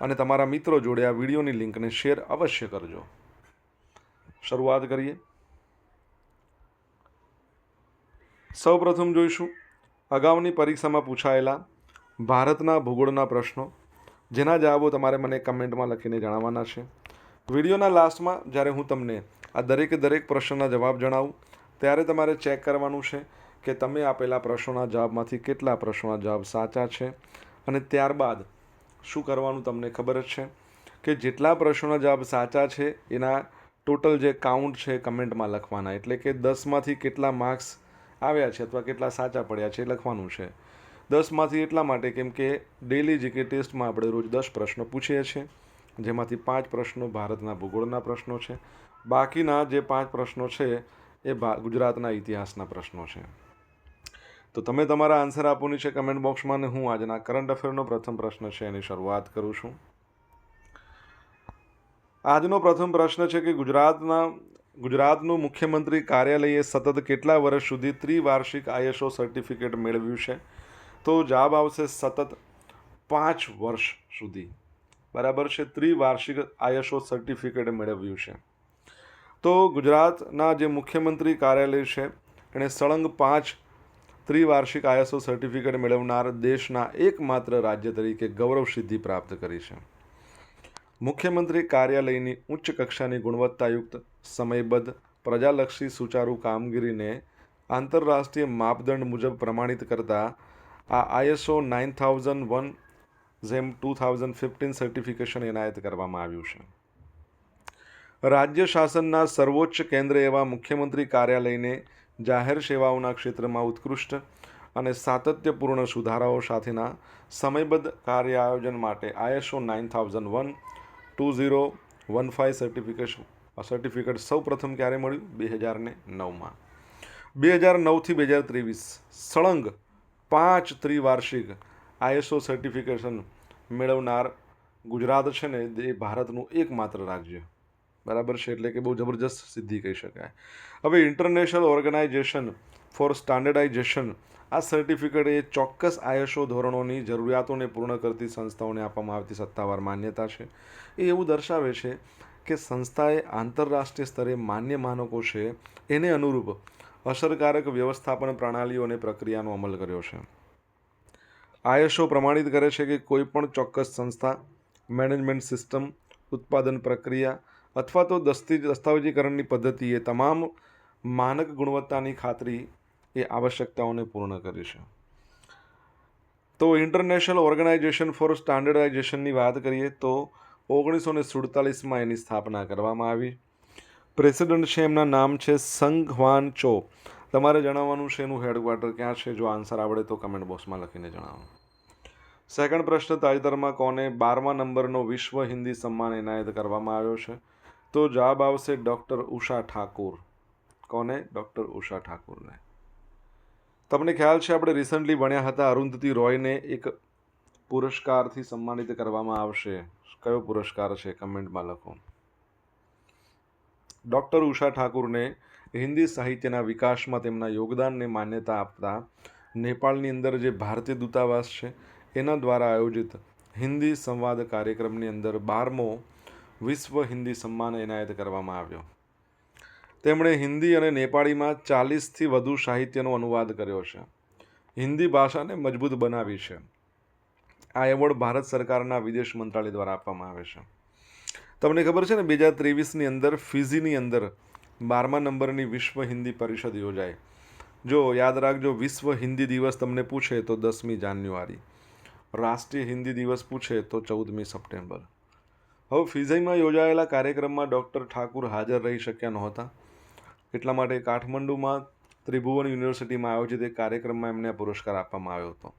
અને તમારા મિત્રો જોડે આ વિડીયોની લિંકને શેર અવશ્ય કરજો. શરૂઆત કરીએ. સૌપ્રથમ જોઈશું અગાઉની પરીક્ષામાં પૂછાયેલા ભારતના ભૂગોળના પ્રશ્નો. જેના જવાબો તમારે મને કમેન્ટમાં લખીને જણાવવાના છે. વિડીયોના લાસ્ટમાં જ્યારે હું તમને આ દરેકે દરેક પ્રશ્નના જવાબ જણાવું, ત્યારે તમારે ચેક કરવાનું છે કે તમે આપેલા પ્રશ્નોના જવાબમાંથી કેટલા પ્રશ્નોના જવાબ સાચા છે. અને ત્યારબાદ શું કરવાનું તમને ખબર જ છે? કે જેટલા પ્રશ્નોના જવાબ સાચા છે, એના ટોટલ જે કાઉન્ટ છે કમેન્ટમાં લખવાના. એટલે કે દસમાંથી કેટલા માર્ક્સ આવ્યા છે અથવા કેટલા સાચા પડ્યા છે લખવાનું છે. દસમાંથી એટલા માટે કેમ કે ડેલી જીકે ટેસ્ટમાં આપણે રોજ દસ પ્રશ્નો પૂછીએ છીએ, જેમાંથી પાંચ પ્રશ્નો ભારતના ભૂગોળના પ્રશ્નો છે. બાકીના જે પાંચ પ્રશ્નો છે એ ગુજરાતના ઇતિહાસના પ્રશ્નો છે. તો તમે તમારા આન્સર આપવાની છે કમેન્ટ બોક્સમાં અને હું આજના કરંટ અફેરનો પ્રથમ પ્રશ્ન છે એની શરૂઆત કરું છું. આજનો પ્રથમ પ્રશ્ન છે કે ગુજરાતના, ગુજરાતનું મુખ્યમંત્રી કાર્યાલયે સતત કેટલા વર્ષ સુધી ત્રિવાર્ષિક આઈએસઓ સર્ટિફિકેટ મેળવ્યું છે? તો જવાબ આવશે સતત પાંચ વર્ષ સુધી. બરાબર છે, ત્રિવાર્ષિક આઈએસઓ સર્ટિફિકેટ મેળવ્યું છે. તો ગુજરાતના જે મુખ્યમંત્રી કાર્યાલય છે, એણે સળંગ પાંચ ત્રિવાર્ષિક આઈએસઓ સર્ટિફિકેટ મેળવનાર દેશના એકમાત્ર રાજ્ય તરીકે ગૌરવ સિદ્ધિ પ્રાપ્ત કરી છે. મુખ્યમંત્રી કાર્યાલયની ઉચ્ચ કક્ષાની ગુણવત્તાયુક્ત, સમયબદ્ધ, પ્રજાલક્ષી સુચારુ કામગીરીને આંતરરાષ્ટ્રીય માપદંડ મુજબ પ્રમાણિત કરતા આ આઈએસઓ નાઇન થાઉઝન્ડ વન જેમ ટુ થાઉઝન્ડ ફિફ્ટીન સર્ટિફિકેશન એનાયત કરવામાં આવ્યું છે. રાજ્ય શાસનના સર્વોચ્ચ કેન્દ્ર એવા મુખ્યમંત્રી કાર્યાલયને જાહેર સેવાઓના ક્ષેત્રમાં ઉત્કૃષ્ટ અને સાતત્યપૂર્ણ સુધારાઓ સાથેના સમયબદ્ધ કાર્ય આયોજન માટે ISO nine thousand one two zero one five certification certificate સૌ પ્રથમ ક્યારે મળ્યું? બે હજાર ને નવમાં. બે હજાર નવથી બે હજાર ત્રેવીસ સળંગ પાંચ ત્રિવાર્ષિક આઈએસઓ સર્ટિફિકેશન મેળવનાર ગુજરાત છે ને, એ ભારતનું એકમાત્ર રાજ્ય. બરાબર છે? એટલે કે બહુ જબરજસ્ત સિદ્ધિ કહી શકાય. હવે ઇન્ટરનેશનલ ઓર્ગેનાઇઝેશન ફોર સ્ટાન્ડર્ડાઇઝેશન આ સર્ટિફિકેટ એ ચોક્કસ આયશો ધોરણોની જરૂરિયાતોને પૂર્ણ કરતી સંસ્થાઓને આપવામાં આવતી સત્તાવાર માન્યતા છે. એ એવું દર્શાવે છે કે સંસ્થાએ આંતરરાષ્ટ્રીય સ્તરે માન્ય માનકો છે એને અનુરૂપ અસરકારક વ્યવસ્થાપન પ્રણાલીઓ અને પ્રક્રિયાનો અમલ કર્યો છે. આયશો પ્રમાણિત કરે છે કે કોઈ પણ ચોક્કસ સંસ્થા મેનેજમેન્ટ સિસ્ટમ ઉત્પાદન પ્રક્રિયા અથવા તો દસ્તી, દસ્તાવેજીકરણની પદ્ધતિએ તમામ માનક ગુણવત્તાની ખાતરી એ આવશ્યકતાઓને પૂર્ણ કરી છે. તો ઇન્ટરનેશનલ ઓર્ગેનાઇઝેશન ફોર સ્ટાન્ડર્ડાઇઝેશનની વાત કરીએ તો ઓગણીસો ને સુડતાલીસમાં એની સ્થાપના કરવામાં આવી. પ્રેસિડેન્ટ છે, એમના નામ છે સંઘ હવાન ચો. તમારે જણાવવાનું છે એનું હેડક્વાર્ટર ક્યાં છે? જો આન્સર આવડે તો કમેન્ટ બોક્સમાં લખીને જણાવો. સેકન્ડ પ્રશ્ન, તાજેતરમાં કોને બારમા નંબરનો વિશ્વ હિન્દી સન્માન એનાયત કરવામાં આવ્યો છે? તો જવાબ આવશે ડૉક્ટર ઉષા ઠાકુર. કોને? ડૉક્ટર ઉષા ઠાકુરને. તમને ખ્યાલ છે, આપણે રિસન્ટલી ભણ્યા હતા અરુંધતી રોયને એક પુરસ્કારથી સન્માનિત કરવામાં આવશે. કયો પુરસ્કાર છે? કમેન્ટમાં લખો. ડૉક્ટર ઉષા ઠાકુરને હિન્દી સાહિત્યના વિકાસમાં તેમના યોગદાનને માન્યતા આપતા નેપાળની અંદર જે ભારતીય દૂતાવાસ છે, એના દ્વારા આયોજિત હિન્દી સંવાદ કાર્યક્રમની અંદર બારમો વિશ્વ હિન્દી સન્માન એનાયત કરવામાં આવ્યો. તેમણે હિન્દી અને નેપાળીમાં ચાલીસથી વધુ સાહિત્યનો અનુવાદ કર્યો છે. હિન્દી ભાષાને મજબૂત બનાવી છે. આ એવોર્ડ ભારત સરકારના વિદેશ મંત્રાલય દ્વારા આપવામાં આવે છે. તમને ખબર છે ને, બે હજાર ત્રેવીસની અંદર ફિઝીની અંદર બારમા નંબરની વિશ્વ હિન્દી પરિષદ યોજાય જો યાદ રાખજો, વિશ્વ હિન્દી દિવસ તમને પૂછે તો દસમી જાન્યુઆરી. રાષ્ટ્રીય હિન્દી દિવસ પૂછે તો ચૌદમી સપ્ટેમ્બર. હવે ફિઝઈમાં યોજાયેલા કાર્યક્રમમાં ડૉક્ટર ઠાકુર હાજર રહી શક્યા નહોતા. એટલા માટે કાઠમંડુમાં ત્રિભુવન યુનિવર્સિટીમાં આયોજિત એક કાર્યક્રમમાં એમને પુરસ્કાર આપવામાં આવ્યો હતો.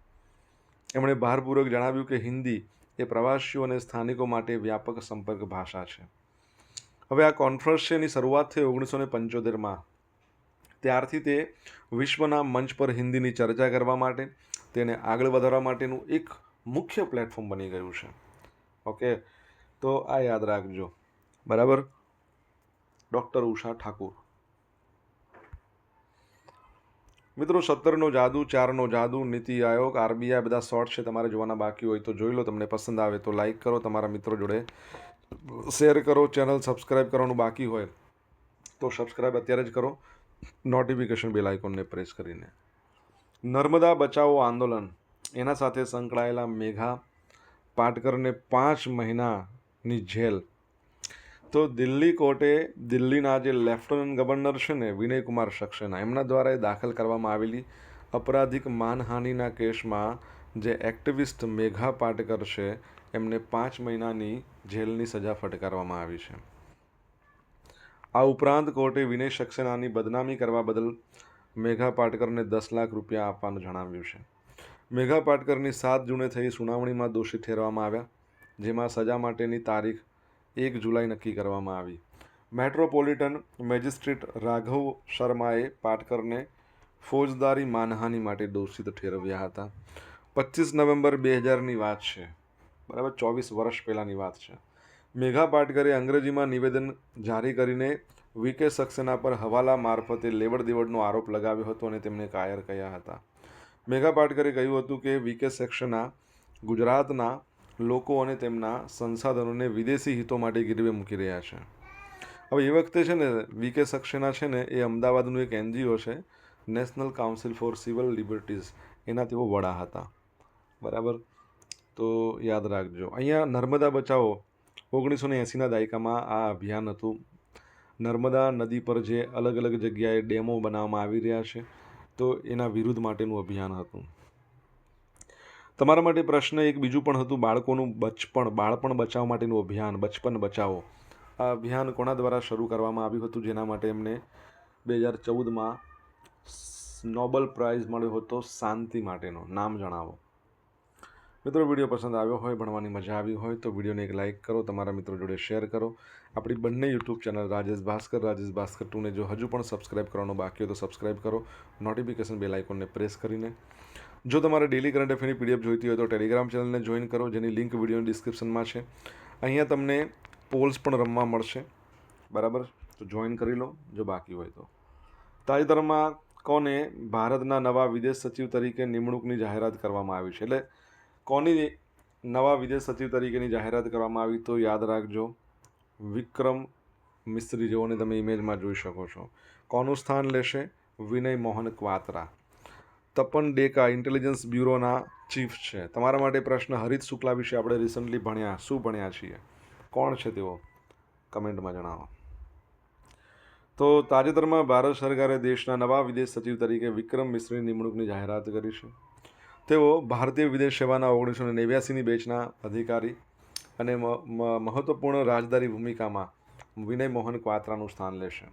એમણે ભારપૂર્વક જણાવ્યું કે હિન્દી એ પ્રવાસીઓ અને સ્થાનિકો માટે વ્યાપક સંપર્ક ભાષા છે. હવે આ કોન્ફરન્સ છે એની શરૂઆત થઈ ઓગણીસો ને પંચોતેરમાં. ત્યારથી તે વિશ્વના મંચ પર હિન્દીની ચર્ચા કરવા માટે, તેને આગળ વધારવા માટેનું એક મુખ્ય પ્લેટફોર્મ બની ગયું છે. ઓકે તો આ યાદ રાખજો. બરાબર? ડૉક્ટર ઉષા ઠાકુર. મિત્રો, સત્તરનો જાદુ, ચારનો જાદુ, નીતિ આયોગ, આરબીઆઈ બધા શોર્ટ છે, તમારે જોવાના બાકી હોય તો જોઈ લો, તમને પસંદ આવે તો લાઈક કરો, તમારા મિત્રો જોડે શેર કરો, ચેનલ સબસ્ક્રાઈબ કરવાનું બાકી હોય તો સબસ્ક્રાઈબ અત્યારે જ કરો. નોટિફિકેશન બેલ આઇકોનને પ્રેસ કરીને. નર્મદા બચાવો આંદોલન. એના સાથે સંકળાયેલા મેઘા પાટકરને પાંચ મહિનાની જેલ. તો દિલ્હી કોર્ટે દિલ્હીના જે લેફ્ટનન્ટ ગવર્નર છે ને, વિનયકુમાર સક્સેના, એમના દ્વારા એ દાખલ કરવામાં આવેલી અપરાધિક માનહાનિના કેસમાં જે એક્ટિવિસ્ટ મેઘા પાટકર છે, એમને પાંચ મહિનાની જેલની સજા ફટકારવામાં આવી છે. આ ઉપરાંત કોર્ટે વિનય સક્સેનાની બદનામી કરવા બદલ મેઘા પાટકરને દસ લાખ રૂપિયા આપવાનું જણાવ્યું છે. મેઘા પાટકરની સાત જૂને થઈ સુનાવણીમાં દોષી ઠેરવામાં આવ્યા. જેમાં સજા માટેની તારીખ એક જુલાઈ નક્કી કરવામાં આવી. મેટ્રોપોલિટન મેજિસ્ટ્રેટ રાઘવ શર્માએ પાટકરને ફોજદારી માનહાનિ માટે દોષિત ઠેરવ્યા હતા. પચીસ નવેમ્બર બે હજારની વાત છે. બરાબર, ચોવીસ વર્ષ પહેલાંની વાત છે. મેઘા પાટકરે અંગ્રેજીમાં નિવેદન જારી કરીને વીકે સક્સેના પર હવાલા મારફતે લેવડ દેવડનો આરોપ લગાવ્યો હતો અને તેમને કાયર કહ્યા હતા. મેઘા પાટકરે કહ્યું હતું કે વીકે સેક્શના ગુજરાતના લોકો અને તેમના સંસાધનોને વિદેશી હિતો માટે ગીરવે મૂકી રહ્યા છે. હવે એ વખતે છે ને, વી કે સક્સેના છે ને, એ અમદાવાદનું એક એનજીઓ છે, national council for civil liberties. એના તેઓ વડા હતા. બરાબર? તો યાદ રાખજો. અહીંયા નર્મદા બચાવો. ઓગણીસો ને એંસીના દાયકામાં આ અભિયાન હતું. નર્મદા નદી પર જે અલગ અલગ જગ્યાએ ડેમો બનાવવામાં આવી રહ્યા છે, તો એના વિરુદ્ધ માટેનું અભિયાન હતું. તમારા માટે પ્રશ્ન એક બીજું પણ હતું, બાળકોનું બચપણ, બાળપણ બચાવવા માટેનું અભિયાન, બચપન બચાવો. આ અભિયાન કોના દ્વારા શરૂ કરવામાં આવ્યું હતું? જેના માટે એમને બે હજાર ચૌદમાં નોબલ પ્રાઇઝ મળ્યો હતો શાંતિ માટેનો. નામ જણાવો. મિત્રો, વીડિયો પસંદ આવ્યો હોય, ભણવાની મજા આવી હોય, તો વિડીયોને એક લાઇક કરો, તમારા મિત્રો જોડે શેર કરો. આપણી બંને યુટ્યુબ ચેનલ રાજેશ ભાસ્કર રાજેશ ભાસ્કર ટુને જો હજુ પણ સબસ્ક્રાઇબ કરવાનો બાકી હોય તો સબસ્ક્રાઇબ કરો. નોટિફિકેશન બેલ આઇકોનને પ્રેસ કરીને જો તમારે ડેલી કરંટ અફેરની પીડીએફ જોઈતી હોય તો ટેલિગ્રામ ચેનલને જોઈન કરો, જેની લિંક વિડીયોની ડિસ્ક્રિપ્શનમાં છે. અહીંયા તમને પોલ્સ પણ રમવા મળશે. બરાબર? તો જોઈન કરી લો, જો બાકી હોય તો. તાજેતરમાં કોને ભારતના નવા વિદેશ સચિવ તરીકે નિમણૂકની જાહેરાત કરવામાં આવી છે. એટલે કોની નવા વિદેશ સચિવ તરીકેની જાહેરાત કરવામાં આવી તો યાદ રાખજો, વિક્રમ મિસ્ત્રી જેઓને તમે ઇમેજમાં જોઈ શકો છો. કોનું સ્થાન લેશે? વિનય મોહન ક્વાત્રા. તપન ડેકા ઇન્ટેલિજન્સ બ્યુરોના ચીફ છે. તમારા માટે પ્રશ્ન હરિત શુક્લા વિશે આપણે રિસન્ટલી ભણ્યા. શું ભણ્યા છીએ? કોણ છે તેઓ? કમેન્ટમાં જણાવો. તો તાજેતરમાં ભારત સરકારે દેશના નવા વિદેશ સચિવ તરીકે વિક્રમ મિશ્રની નિમણૂકની જાહેરાત કરી છે. તેઓ ભારતીય વિદેશ સેવાના ઓગણીસો ને નેવ્યાસીની બેચના અધિકારી અને મહત્વપૂર્ણ રાજદારી ભૂમિકામાં વિનય મોહન ક્વાત્રાનું સ્થાન લેશે.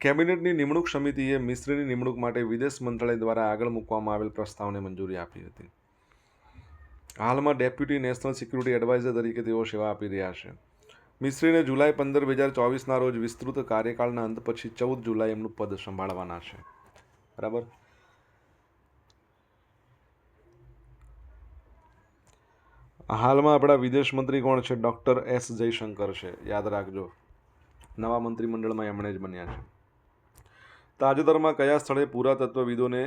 કેબિનેટની નિમણૂક સમિતિએ મિશ્રીની નિમણૂક માટે વિદેશ મંત્રાલય દ્વારા આગળ મૂકવામાં આવેલ પ્રસ્તાવને મંજૂરી આપી હતી. હાલમાં ડેપ્યુટી નેશનલ સિક્યુરિટી એડવાઇઝર તરીકે તેઓ સેવા આપી રહ્યા છે. મિશ્રીને જુલાઈ પંદર, બે હજાર ચોવીસના રોજ વિસ્તૃત કાર્યકાળના અંત પછી ચૌદ જુલાઈ એમનું પદ સંભાળવાના છે. બરાબર? હાલમાં આપણા વિદેશ મંત્રી કોણ છે? ડૉક્ટર એસ જયશંકર છે. યાદ રાખજો. નવા મંત્રીમંડળમાં એમણે જ બન્યા છે. તાજેતરમાં કયા સ્થળે પુરાતત્વવિદોને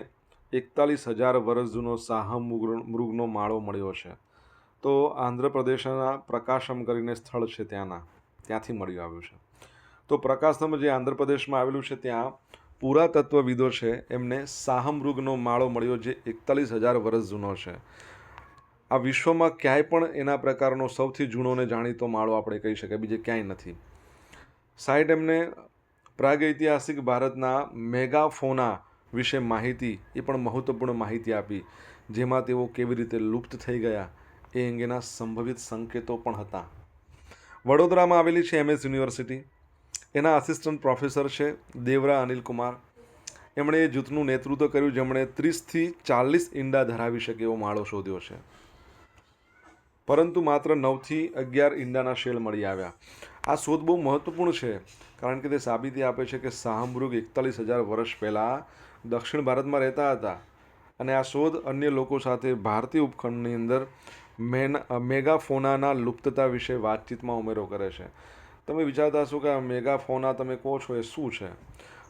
એકતાલીસ હજાર વર્ષ જૂનો સાહમ મૃગનો માળો મળ્યો છે? તો આંધ્રપ્રદેશના પ્રકાશમ કરીને સ્થળ છે ત્યાંના. ત્યાંથી મળી આવ્યું છે. તો પ્રકાશમ જે આંધ્રપ્રદેશમાં આવેલું છે, ત્યાં પુરાતત્વવિદો છે, એમને સાહમૃગનો માળો મળ્યો જે એકતાલીસ હજાર વર્ષ જૂનો છે. આ વિશ્વમાં ક્યાંય પણ એના પ્રકારનો સૌથી જૂનો અને જાણીતો માળો આપણે કહી શકાય, બીજે ક્યાંય નથી. સાઈડ એમને પ્રાગૈતિહાસિક ભારતના મેગાફોના વિશે માહિતી, એ પણ મહત્વપૂર્ણ માહિતી આપી, જેમાં તેઓ કેવી રીતે લુપ્ત થઈ ગયા, એ અંગેના સંભવિત સંકેતો પણ હતા. વડોદરામાં આવેલી છે એમએસ યુનિવર્સિટી. એના આસિસ્ટન્ટ પ્રોફેસર છે દેવરા અનિલ કુમાર એમણે એ જૂથનું નેતૃત્વ કર્યું, જેમણે ત્રીસથી ચાલીસ ઈંડા ધરાવી શકે એવો માળો શોધ્યો છે. પરંતુ માત્ર નવથી અગિયાર ઈંડાના શેલ મળી આવ્યા. આ શોધ બહુ મહત્વપૂર્ણ છે, કારણ કે તે સાબિતી આપે છે કે શાહમૃગ એકતાલીસ હજાર વર્ષ પહેલાં દક્ષિણ ભારતમાં રહેતા હતા. અને આ શોધ અન્ય લોકો સાથે ભારતીય ઉપખંડની અંદર મેન, મેગાફોનાના લુપ્તતા વિશે વાતચીતમાં ઉમેરો કરે છે. તમે વિચારતા હશો કે આ મેગાફોના તમે કહો છો એ શું છે?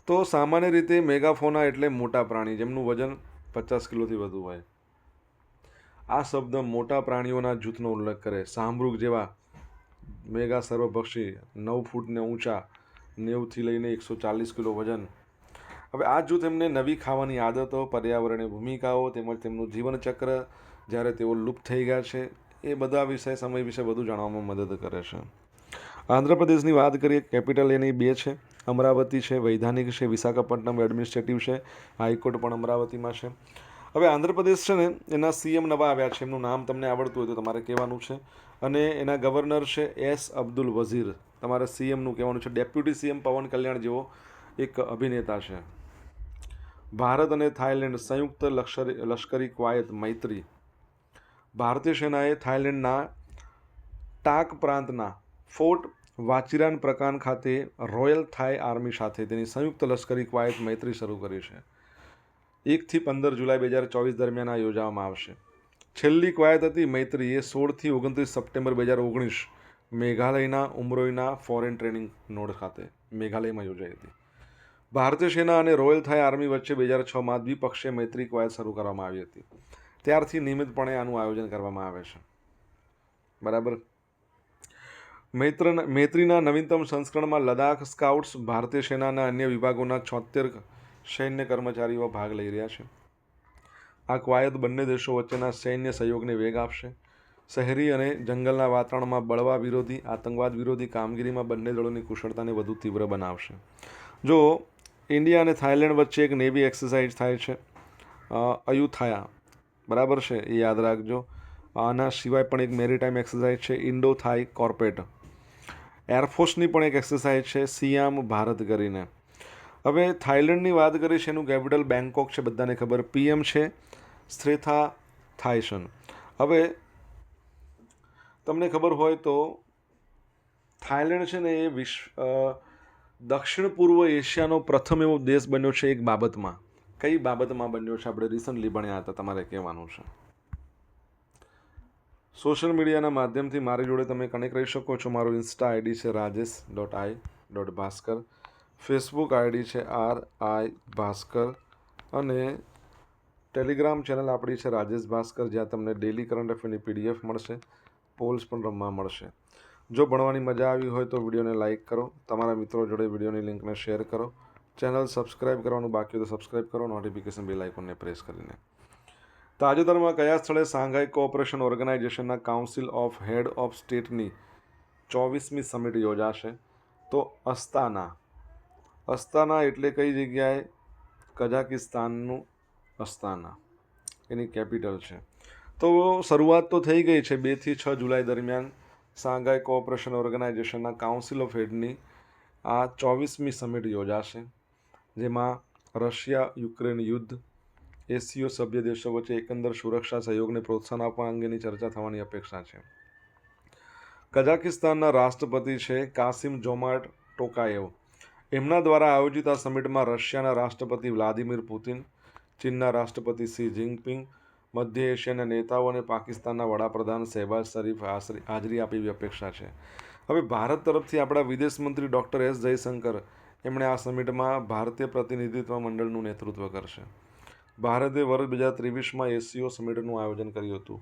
તો સામાન્ય રીતે મેગાફોના એટલે મોટા પ્રાણી, જેમનું વજન પચાસ કિલોથી વધુ હોય. આ શબ્દ મોટા પ્રાણીઓના જૂથનો ઉલ્લેખ કરે. સાંભૃગ જેવા મેગા સર્વભક્ષી, નવ ફૂટને ઊંચા, નેવથી લઈને એકસો ચાલીસ કિલો વજન. હવે આ જૂથ એમને નવી ખાવાની આદતો, પર્યાવરણીય ભૂમિકાઓ તેમજ તેમનું જીવનચક્ર જ્યારે તેઓ લુપ્ત થઈ ગયા છે, એ બધા વિષય સમય વિશે વધુ જાણવામાં મદદ કરે છે. આંધ્રપ્રદેશની વાત કરીએ, કેપિટલ એની બે છે. અમરાવતી છે, વૈધાનિક છે, વિશાખાપટ્ટનમ એડમિનિસ્ટ્રેટિવ છે, હાઈકોર્ટ પણ અમરાવતીમાં છે. હવે આંધ્રપ્રદેશ છે ને, એના સીએમ નવા આવ્યા છે, એમનું નામ તમને આવડતું હોય તો તમારે કહેવાનું છે. અને એના ગવર્નર છે એસ અબ્દુલ વઝીર. તમારે સીએમનું કહેવાનું છે. ડેપ્યુટી સીએમ પવન કલ્યાણ જેવો એક અભિનેતા છે. ભારત અને થાઇલેન્ડ સંયુક્ત લશ્કરી લશ્કરી કવાયત મૈત્રી. ભારતીય સેનાએ થાઇલેન્ડના ટાક પ્રાંતના ફોર્ટ વાચિરાન પ્રકાન ખાતે રોયલ થાઈ આર્મી સાથે તેની સંયુક્ત લશ્કરી કવાયત મૈત્રી શરૂ કરી છે. એકથી પંદર જુલાઈ બે હજાર ચોવીસ દરમિયાન આ યોજવામાં આવશે. છેલ્લી કવાયત હતી મૈત્રી એ સોળથી ઓગણત્રીસ સપ્ટેમ્બર બે હજાર ઓગણીસ મેઘાલયના ઉમરોઈના ફોરેન ટ્રેનિંગ નોડ ખાતે મેઘાલયમાં યોજાઈ હતી. ભારતીય સેના અને રોયલ થાઈ આર્મી વચ્ચે બે હજાર છમાં દ્વિપક્ષીય મૈત્રી કવાયત શરૂ કરવામાં આવી હતી. ત્યારથી નિયમિતપણે આનું આયોજન કરવામાં આવે છે. બરાબર? મૈત્ર મૈત્રીના નવીનતમ સંસ્કરણમાં લદાખ સ્કાઉટ્સ ભારતીય સેનાના અન્ય વિભાગોના છોતેર સૈન્ય કર્મચારીઓ ભાગ લઈ રહ્યા છે. આ કવાયત બંને દેશો વચ્ચેના સૈન્ય સહયોગને વેગ આપશે. શહેરી અને જંગલના વાતાવરણમાં બળવા વિરોધી, આતંકવાદ વિરોધી કામગીરીમાં બંને દળોની કુશળતાને વધુ તીવ્ર બનાવશે. જો ઇન્ડિયા અને થાઇલેન્ડ વચ્ચે એક નેવી એક્સરસાઇઝ થાય છે અયુથાયા, બરાબર છે એ યાદ રાખજો. આના સિવાય પણ એક મેરીટાઈમ એક્સરસાઇઝ છે, ઇન્ડો થાઈ કોર્પેટ. એરફોર્સની પણ એક એક્સરસાઇઝ છે, સિયામ ભારત કરીને. હવે થાઇલેન્ડની વાત કરીએ છે એનું કેપિટલ બેંકોક છે, બધાને ખબર. પીએમ છે સ્ત્રેથા થાઇસન હવે તમને ખબર હોય તો થાઇલેન્ડ છે ને એ વિશ્વ દક્ષિણ પૂર્વ એશિયાનો પ્રથમ એવો દેશ બન્યો છે એક બાબતમાં. કઈ બાબતમાં બન્યો છે? આપણે રિસન્ટલી ભણ્યા હતા, તમારે કહેવાનું છે. સોશિયલ મીડિયાના માધ્યમથી મારી જોડે તમે કનેક્ટ રહી શકો છો. મારું ઇન્સ્ટા આઈડી છે Rajesh dot I dot Bhaskar Facebook ID છે આર આઈ ભાસ્કર અને ટેલિગ્રામ ચેનલ આપણી છે રાજેશ ભાસ્કર, જ્યાં તમને ડેલી કરંટ અફેરની પીડીએફ મળશે પોલ્સ પણ રમવા મળશે. જો ભણવાની મજા આવી હોય તો વિડીયોને લાઇક કરો, તમારા મિત્રો જોડે વિડીયોની લિંકને શેર કરો ચેનલ સબસ્ક્રાઇબ કરવાનું બાકી તો સબસ્ક્રાઇબ કરો નોટિફિકેશન બેલ આઇકોનને પ્રેસ કરીને. તાજેતરમાં કયા સ્થળે શાંઘાઈ કોઓપરેશન ઓર્ગેનાઇઝેશનના કાઉન્સિલ ઓફ હેડ ઓફ સ્ટેટની ચોવીસમી સમિટ યોજાશે? તો અસ્તાના. અસ્તાના એટલે કઈ જગ્યાએ? કઝાકિસ્તાનનું અસ્તાના એની કેપિટલ છે. તો શરૂઆત તો થઈ ગઈ છે બેથી છ જુલાઈ દરમિયાન શાંઘાઈ કોઓપરેશન ઓર્ગેનાઇઝેશનના કાઉન્સિલ ઓફ હેડની આ ચોવીસમી સમિટ યોજાશે, જેમાં રશિયા, યુક્રેન યુદ્ધ એસીઓ સભ્ય દેશો વચ્ચે એકંદર સુરક્ષા સહયોગને પ્રોત્સાહન આપવા અંગેની ચર્ચા થવાની અપેક્ષા છે. કઝાકિસ્તાનના રાષ્ટ્રપતિ છે કાસિમ જોમાટ ટોકાયેવ. એમના દ્વારા આયોજિત આ સમિટમાં રશિયાના રાષ્ટ્રપતિ વ્લાદિમીર પુતિન ચીનના રાષ્ટ્રપતિ સી જિનપિંગ મધ્ય એશિયાના નેતાઓ અને પાકિસ્તાનના વડાપ્રધાન શહેબાજ શરીફ હાજરી આપી અપેક્ષા છે. હવે ભારત તરફથી આપણા વિદેશ મંત્રી ડૉક્ટર એસ જયશંકર એમણે આ સમિટમાં ભારતીય પ્રતિનિધિત્વ મંડળનું નેતૃત્વ કરશે. ભારતે વર્ષ બે હજાર ત્રેવીસમાં એસીઓ સમિટનું આયોજન કર્યું હતું.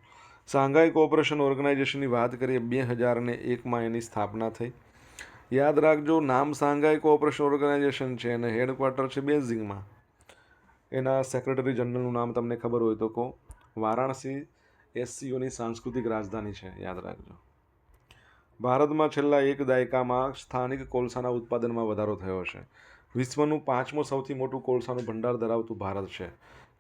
શાંઘાઈ કોઓપરેશન ઓર્ગેનાઇઝેશનની વાત કરીએ, બે હજાર ને એકમાં એની સ્થાપના થઈ. યાદ રાખજો, નામ શાંઘાઈ કોઓપરેશન ઓર્ગેનાઇઝેશન છે અને હેડક્વાર્ટર છે બેઝિંગમાં એના સેક્રેટરી જનરલનું નામ તમને ખબર હોય તો કહો. વારાણસી એસસીઓની સાંસ્કૃતિક રાજધાની છે, યાદ રાખજો. ભારતમાં છેલ્લા એક દાયકામાં સ્થાનિક કોલસાના ઉત્પાદનમાં વધારો થયો છે. વિશ્વનું પાંચમું સૌથી મોટું કોલસાનું ભંડાર ધરાવતું ભારત છે.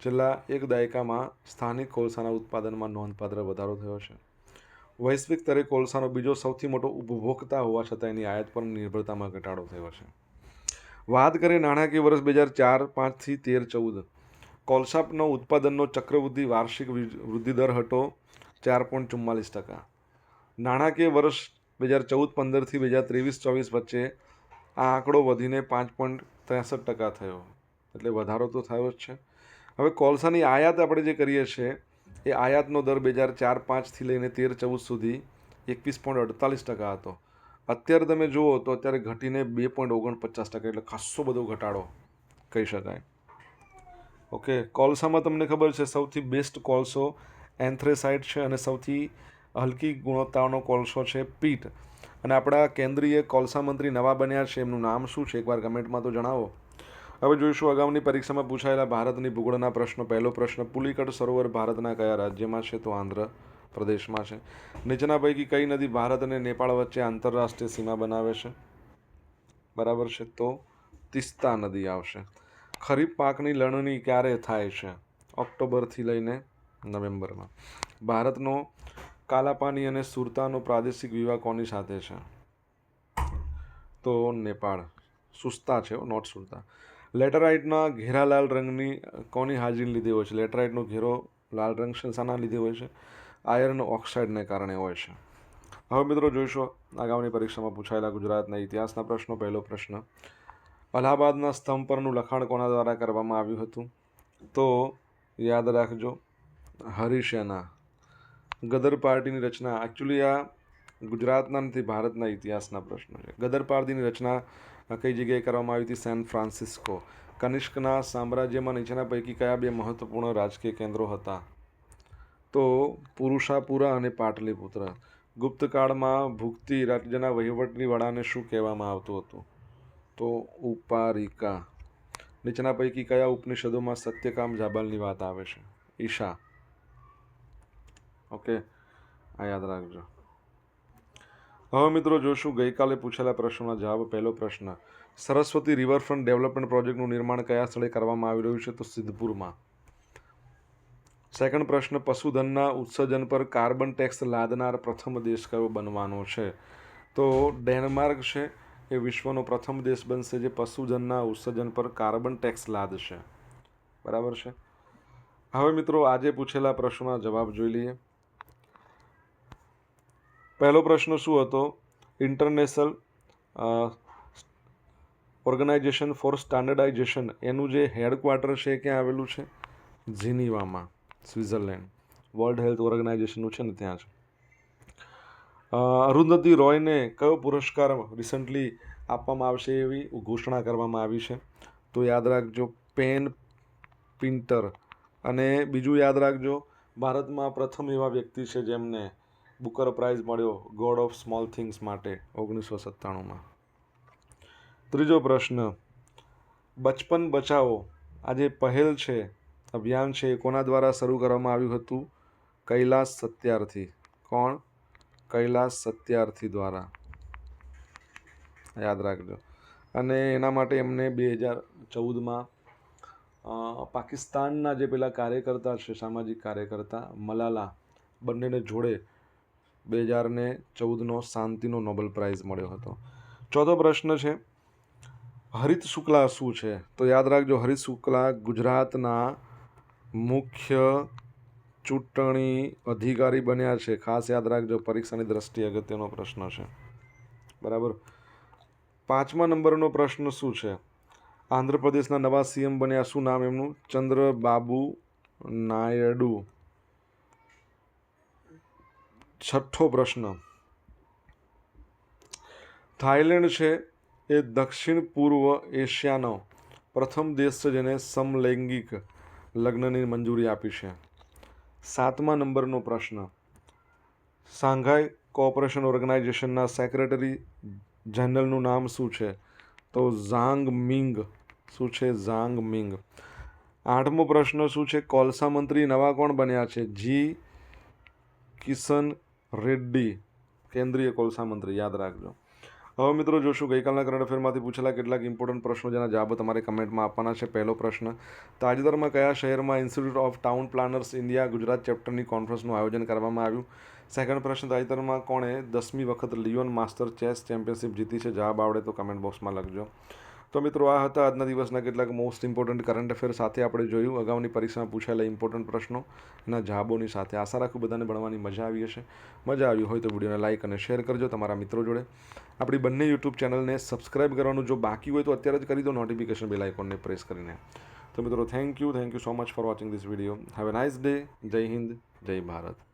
છેલ્લા એક દાયકામાં સ્થાનિક કોલસાના ઉત્પાદનમાં નોંધપાત્ર વધારો થયો છે. વૈશ્વિક સ્તરે કોલસાનો બીજો સૌથી મોટો ઉપભોક્તા હોવા છતાં એની આયાત પર નિર્ભરતામાં ઘટાડો થયો છે. વાત કરીએ નાણાકીય વર્ષ બે હજાર ચાર, પાંચથી તેર, ચૌદ. કોલસાનો ઉત્પાદનનો ચક્રવૃદ્ધિ વાર્ષિક વૃદ્ધિ દર હતો ચાર પોઈન્ટ ચુમ્માલીસ ટકા. નાણાકીય વર્ષ બે હજાર ચૌદ, પંદરથી બે હજાર ત્રેવીસ, ચોવીસ વચ્ચે આ આંકડો વધીને પાંચ પોઈન્ટ ત્રેસઠ ટકા થયો. એટલે વધારો તો થયો જ છે. હવે કોલસાની આયાત આપણે જે કરીએ છીએ, એ આયાતનો દર બે હજાર ચાર, પાંચથી લઈને તેર, ચૌદ સુધી એકવીસ પોઈન્ટ અડતાલીસ ટકા હતો. અત્યારે તમે જુઓ તો અત્યારે ઘટીને બે પોઈન્ટ ઓગણપચાસ ટકા એટલે ખાસ્સો બધો ઘટાડો કહી શકાય. ઓકે, કોલસામાં તમને ખબર છે સૌથી બેસ્ટ કોલસો એન્થ્રેસાઇટ છે અને સૌથી હલકી ગુણવત્તાનો કોલસો છે પીટ. અને આપણા કેન્દ્રીય કોલસા મંત્રી નવા બન્યા છે, એમનું નામ શું છે એકવાર કમેન્ટમાં તો જણાવો. હવે જોઈશું અગાઉની પરીક્ષામાં પૂછાયેલા ભારતની ભૂગોળના પ્રશ્નો. પહેલો પ્રશ્ન પુલિકટ સરોવર ભારતના કયા રાજ્યમાં છે? તો આંધ્ર પ્રદેશમાં છે. નીચેના પૈકી કઈ નદી ભારત અને નેપાળ વચ્ચે આંતરરાષ્ટ્રીય સીમા બનાવે છે? બરાબર છે તો તિસ્તા નદી આવશે. ખરીફ પાકની લણણી ક્યારે થાય છે? ઓક્ટોબરથી લઈને નવેમ્બરમાં. ભારતનો કાલાપાની અને સુરતાનો પ્રાદેશિક વિવાહ કોની સાથે છે? તો નેપાળ. સુસ્તા છે નોટ સુરતા. લેટરાઇટના ઘેરા લાલ રંગની કોની હાજરી લીધે હોય છે? લેટરાઇટનો ઘેરો લાલ રંગ શાના લીધે હોય છે? આયર્ન ઓક્સાઇડને કારણે હોય છે. હવે મિત્રો જોઈશું, આગામી પરીક્ષામાં પૂછાયેલા ગુજરાતના ઇતિહાસના પ્રશ્નો. પહેલો પ્રશ્ન, અલ્હાબાદના સ્તંભ પરનું લખાણ કોના દ્વારા કરવામાં આવ્યું હતું? તો યાદ રાખજો, હરિસેના. ગદર પાર્ટીની રચના એકચ્યુઅલી આ ગુજરાતના નથી, ભારતના ઇતિહાસના પ્રશ્નો છે. ગદર પાર્ટીની રચના કઈ જગ્યાએ કરવામાં આવી હતી? સેન ફ્રાન્સિસ્કો. કનિષ્કના સામ્રાજ્યમાં નીચેના પૈકી કયા બે મહત્વપૂર્ણ રાજકીય કેન્દ્રો હતા? તો પુરુષાપુરા અને પાટલીપુત્ર. ગુપ્તકાળમાં ભુક્તિ રાજ્યના વહીવટની વડાને શું કહેવામાં આવતું હતું? તો ઉપારિકા. નીચેના પૈકી કયા ઉપનિષદોમાં સત્યકામ જાબાલની વાત આવે છે? ઈશા. ઓકે, આ યાદ રાખજો. હવે મિત્રો જોશું, ગઈકાલે પૂછેલા પ્રશ્નોના જવાબ. પહેલો પ્રશ્ન, સરસ્વતી રિવરફ્રન્ટ ડેવલપમેન્ટ પ્રોજેક્ટનું નિર્માણ કયા સ્થળે કરવામાં આવી રહ્યું છે? તો સિદ્ધપુરમાં. સેકન્ડ પ્રશ્ન, પશુધનના ઉત્સર્જન પર કાર્બન ટેક્સ લાદનાર પ્રથમ દેશ કયો બનવાનો છે? તો ડેનમાર્ક છે, એ વિશ્વનો પ્રથમ દેશ બનશે જે પશુધનના ઉત્સર્જન પર કાર્બન ટેક્સ લાદશે. બરાબર છે? હવે મિત્રો, આજે પૂછેલા પ્રશ્નોના જવાબ જોઈ લઈએ. પહેલો પ્રશ્ન શું હતો? ઇન્ટરનેશનલ ઓર્ગેનાઇઝેશન ફોર સ્ટાન્ડર્ડાઇઝેશન એનું જે હેડક્વાર્ટર છે ક્યાં આવેલું છે? જીનીવામાં. સ્વિટ્ઝરલેન્ડ. વર્લ્ડ હેલ્થ ઓર્ગેનાઇઝેશનનું છે ને ત્યાં જ અરુંધતી રોયને કયો પુરસ્કાર રિસન્ટલી આપવામાં આવશે એવી ઘોષણા કરવામાં આવી છે? તો યાદ રાખજો પેન પિન્ટર અને બીજું યાદ રાખજો, ભારતમાં પ્રથમ એવા વ્યક્તિ છે જેમને બુકર પ્રાઇઝ મળ્યો ગોડ ઓફ સ્મોલ થિંગ્સ માટે, ઓગણીસો સત્તાણુંમાં. ત્રીજો પ્રશ્ન, બચપન બચાવો. આ જે પહેલ છે અભિયાન છે એ કોના દ્વારા શરૂ કરવામાં આવ્યું હતું? કૈલાસ સત્યાર્થી. કોણ? કૈલાસ સત્યાર્થી દ્વારા. યાદ રાખજો. અને એના માટે એમને બે હજાર ચૌદમાં પાકિસ્તાનના જે પેલા કાર્યકર્તા છે, સામાજિક કાર્યકર્તા મલાલા, બંનેને જોડે બે હજારને ચૌદનો શાંતિનો નોબેલ પ્રાઇઝ મળ્યો હતો. ચોથો પ્રશ્ન છે, હરિત શુક્લા શું છે? તો યાદ રાખજો, હરિત શુક્લા ગુજરાતના મુખ્ય ચૂંટણી અધિકારી બન્યા છે. ખાસ યાદ રાખજો, પરીક્ષાની દ્રષ્ટિએ અગત્યનો પ્રશ્ન છે. બરાબર? પાંચમા નંબરનો પ્રશ્ન શું છે? આંધ્રપ્રદેશના નવા સીએમ બન્યા, શું નામ એમનું? ચંદ્રબાબુ નાયડુ. છઠ્ઠો પ્રશ્ન. થાઈલેન્ડ છે એ દક્ષિણ પૂર્વ એશિયાનો પ્રથમ દેશ છે જેને સમલૈંગિક લગ્નની મંજૂરી આપી છે. સાતમા નંબરનો પ્રશ્ન. સાંઘાઈ કોઓપરેશન ઓર્ગેનાઇઝેશનના સેક્રેટરી જનરલનું નામ શું છે? તો ઝાંગ મિંગ. શું છે ઝાંગ મિંગ? આઠમો પ્રશ્ન શું છે? કોલસા મંત્રી નવા કોણ બન્યા છે? જી. કિશન રેડ્ડી, કેન્દ્રીય કોલસા મંત્રી. યાદ રાખજો. હવે મિત્રો જોશું, ગઈકાલના કરંટ અફેરમાંથી પૂછેલા કેટલાક ઇમ્પોર્ટન્ટ પ્રશ્નો જેના જવાબો તમારે કમેન્ટમાં આપવાના છે. પહેલો પ્રશ્ન, તાજેતરમાં કયા શહેરમાં institute of town planners India Gujarat ચેપ્ટરની કોન્ફરન્સનું આયોજન કરવામાં આવ્યું? સેકન્ડ પ્રશ્ન, તાજેતરમાં કોણે દસમી વખત લિયોન માસ્ટર ચેસ ચેમ્પિયનશિપ જીતી છે? જવાબ આવડે તો કમેન્ટ બોક્સમાં લખજો. તો મિત્રો, આ હતા આજના દિવસના કેટલાક મોસ્ટ ઇમ્પોર્ટન્ટ કરંટ અફેર સાથે આપણે જોયું. અગાઉની પરીક્ષામાં પૂછાયેલા ઇમ્પોર્ટન્ટ પ્રશ્નો એના જવાબોની સાથે આશા રાખું બધાને ભણવાની મજા આવી હશે. મજા આવી હોય તો વિડીયોને લાઇક અને શેર કરજો તમારા મિત્રો જોડે. આપણી બંને યુટ્યુબ ચેનલને સબસ્ક્રાઇબ કરવાનું જો બાકી હોય તો અત્યારે જ કરી દો નોટિફિકેશન બેલ આઇકોનને પ્રેસ કરીને. તો મિત્રો thank you thank you so much for watching this video have a nice day Jai Hind, Jai Bharat.